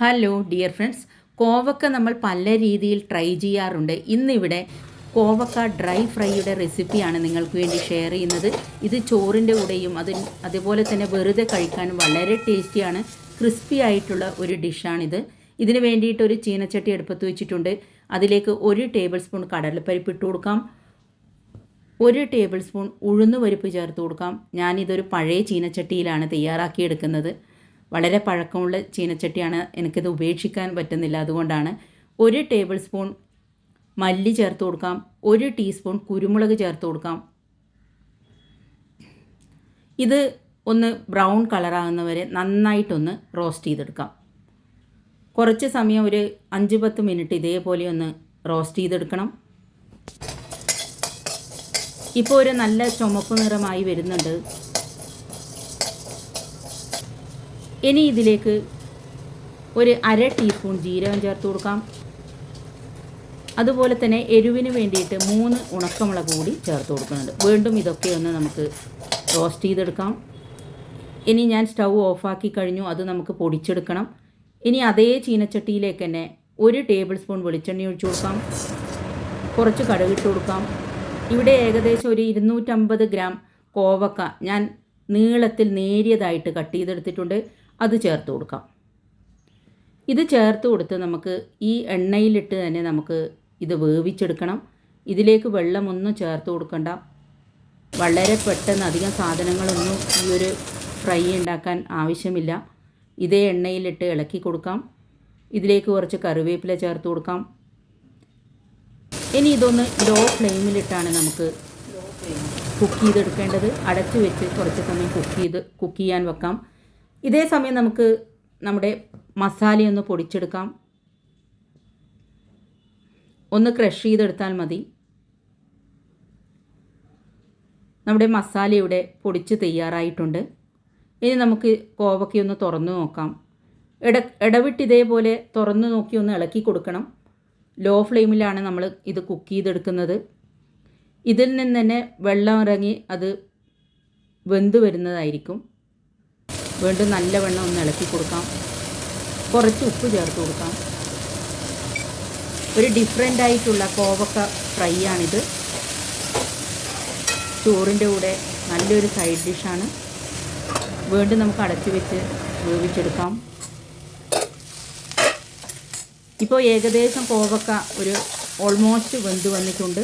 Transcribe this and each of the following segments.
Hello dear friends കോവക്ക നമ്മൾ പല രീതിയിൽ ട്രൈ ചെയ്യാറുണ്ട്. ഇന്നിവിടെ കോവക്ക ഡ്രൈ ഫ്രൈയുടെ റെസിപ്പിയാണ് നിങ്ങൾക്ക് വേണ്ടി ഷെയർ ചെയ്യുന്നത്. ഇത് ചോറിന്റെ കൂടെയും അത് അതുപോലെ തന്നെ വെറുതെ കഴിക്കാൻ വളരെ ടേസ്റ്റിയാണ് ക്രിസ്പി ആയിട്ടുള്ള ഒരു ഡിഷാണിത് ഇതിന് വേണ്ടിയിട്ട് ഒരു ചീനച്ചട്ടി എടുപ്പത്ത് വെച്ചിട്ടുണ്ട്. അതിലേക്ക് ഒരു ടേബിൾ സ്പൂൺ കടലപ്പരിപ്പ് ഇട്ട് കൊടുക്കാം. ഒരു ടേബിൾ സ്പൂൺ ഉഴുന്നുപരിപ്പ് ചേർത്ത് കൊടുക്കാം. ഞാനിതൊരു പഴയ ചീനച്ചട്ടിയിലാണ് തയ്യാറാക്കിയെടുക്കുന്നത്. വളരെ പഴക്കമുള്ള ചീനച്ചട്ടിയാണ് എനിക്കിത് ഉപേക്ഷിക്കാൻ പറ്റുന്നില്ല. അതുകൊണ്ടാണ് ഒരു ടേബിൾ സ്പൂൺ മല്ലി ചേർത്ത് കൊടുക്കാം ഒരു ടീസ്പൂൺ കുരുമുളക് ചേർത്ത് കൊടുക്കാം. ഇത് ഒന്ന് ബ്രൗൺ കളറാകുന്നവരെ നന്നായിട്ടൊന്ന് റോസ്റ്റ് ചെയ്തെടുക്കാം. കുറച്ച് സമയം ഒരു അഞ്ച് പത്ത് മിനിറ്റ് ഇതേപോലെ ഒന്ന് റോസ്റ്റ് ചെയ്തെടുക്കണം. ഇപ്പോൾ ഒരു നല്ല ചുമപ്പ് നിറമായി വരുന്നുണ്ട്. ഇനി ഇതിലേക്ക് ഒരു അര ടീസ്പൂൺ ജീരകം ചേർത്ത് കൊടുക്കാം. അതുപോലെ തന്നെ എരിവിന് വേണ്ടിയിട്ട് മൂന്ന് ഉണക്കമുളക് കൂടി ചേർത്ത് കൊടുക്കുന്നുണ്ട്. വീണ്ടും ഇതൊക്കെ ഒന്ന് നമുക്ക് റോസ്റ്റ് ചെയ്തെടുക്കാം. ഇനി ഞാൻ സ്റ്റൗ ഓഫാക്കി കഴിഞ്ഞു. അത് നമുക്ക് പൊടിച്ചെടുക്കണം. ഇനി അതേ ചീനച്ചട്ടിയിലേക്ക് തന്നെ ഒരു ടേബിൾ സ്പൂൺ വെളിച്ചെണ്ണ ഒഴിച്ചു കൊടുക്കാം. കുറച്ച് കടുകിട്ട് കൊടുക്കാം. ഇവിടെ ഏകദേശം ഒരു ഇരുന്നൂറ്റമ്പത് ഗ്രാം കോവക്ക ഞാൻ നീളത്തിൽ നേരിയതായിട്ട് കട്ട് ചെയ്തെടുത്തിട്ടുണ്ട്. അത് ചേർത്ത് കൊടുക്കാം. ഇത് ചേർത്ത് കൊടുത്ത് നമുക്ക് ഈ എണ്ണയിലിട്ട് തന്നെ നമുക്ക് ഇത് വേവിച്ചെടുക്കണം. ഇതിലേക്ക് വെള്ളമൊന്നും ചേർത്ത് കൊടുക്കണ്ട. വളരെ പെട്ടെന്ന് അധികം സാധനങ്ങളൊന്നും ഈ ഒരു ഫ്രൈ ഉണ്ടാക്കാൻ ആവശ്യമില്ല. ഇതേ എണ്ണയിലിട്ട് ഇളക്കി കൊടുക്കാം. ഇതിലേക്ക് കുറച്ച് കറിവേപ്പില ചേർത്ത് കൊടുക്കാം. ഇനി ഇതൊന്ന് ലോ ഫ്ലെയിമിലിട്ടാണ് നമുക്ക് കുക്ക് ചെയ്തെടുക്കേണ്ടത്. അടച്ചു വെച്ച് കുറച്ച് സമയം കുക്ക് ചെയ്ത് കുക്ക് ചെയ്യാൻ വെക്കാം. ഇതേ സമയം നമുക്ക് നമ്മുടെ മസാലയൊന്ന് പൊടിച്ചെടുക്കാം. ഒന്ന് ക്രഷ് ചെയ്തെടുത്താൽ മതി. നമ്മുടെ മസാല ഇവിടെ പൊടിച്ച് തയ്യാറായിട്ടുണ്ട്. ഇനി നമുക്ക് കോവക്കയൊന്ന് തുറന്നു നോക്കാം. ഇട ഇടവിട്ട് ഇതേപോലെ തുറന്നു നോക്കി ഒന്ന് ഇളക്കി കൊടുക്കണം. ലോ ഫ്ലെയിമിലാണ് നമ്മൾ ഇത് കുക്ക് ചെയ്തെടുക്കുന്നത്. ഇതിൽ നിന്ന് തന്നെ വെള്ളം ഇറങ്ങി അത് വെന്ത് വരുന്നതായിരിക്കും. വീണ്ടും നല്ലവണ്ണം ഒന്ന് ഇളക്കി കൊടുക്കാം. കുറച്ച് ഉപ്പ് ചേർത്ത് കൊടുക്കാം. ഒരു ഡിഫറെന്റ് ആയിട്ടുള്ള കോവക്ക ഫ്രൈ ആണിത്. ചോറിന്റെ കൂടെ നല്ലൊരു സൈഡ് ഡിഷാണ് വീണ്ടും നമുക്ക് അടച്ചു വെച്ച് വേവിച്ചെടുക്കാം. ഇപ്പോൾ ഏകദേശം കോവക്ക ഒരു ഓൾമോസ്റ്റ് വെന്ത് വന്നിട്ടുണ്ട്.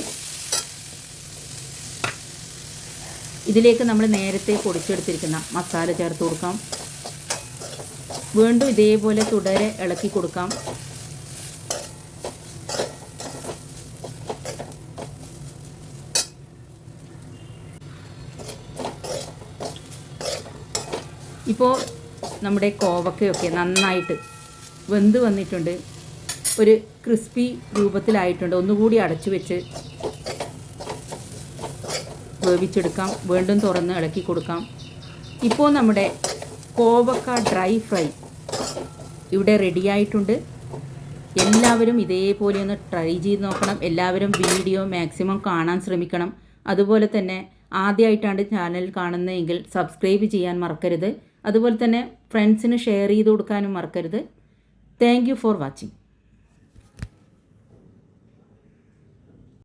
ഇതിലേക്ക് നമ്മൾ നേരത്തെ പൊടിച്ചെടുത്തിരിക്കുന്ന മസാല ചേർത്ത് കൊടുക്കാം. വീണ്ടും ഇതേപോലെ തുടരെ ഇളക്കി കൊടുക്കാം. ഇപ്പോൾ നമ്മുടെ കോവക്കയൊക്കെ നന്നായിട്ട് വെന്ത് വന്നിട്ടുണ്ട്. ഒരു ക്രിസ്പി രൂപത്തിലായിട്ടുണ്ട്. ഒന്നുകൂടി അടച്ചു വെച്ച് വേവിച്ചെടുക്കാം. വീണ്ടും തുറന്ന് ഇളക്കി കൊടുക്കാം. ഇപ്പോൾ നമ്മുടെ കോവക്ക ഡ്രൈ ഫ്രൈ ഇവിടെ റെഡിയായിട്ടുണ്ട് എല്ലാവരും ഇതേപോലെ ഒന്ന് ട്രൈ ചെയ്ത് നോക്കണം. എല്ലാവരും വീഡിയോ മാക്സിമം കാണാൻ ശ്രമിക്കണം. അതുപോലെ തന്നെ ആദ്യമായിട്ടാണ് ചാനൽ കാണുന്നതെങ്കിൽ സബ്സ്ക്രൈബ് ചെയ്യാൻ മറക്കരുത്. അതുപോലെ തന്നെ ഫ്രണ്ട്സിന് ഷെയർ ചെയ്ത് കൊടുക്കാനും മറക്കരുത്. Thank for watching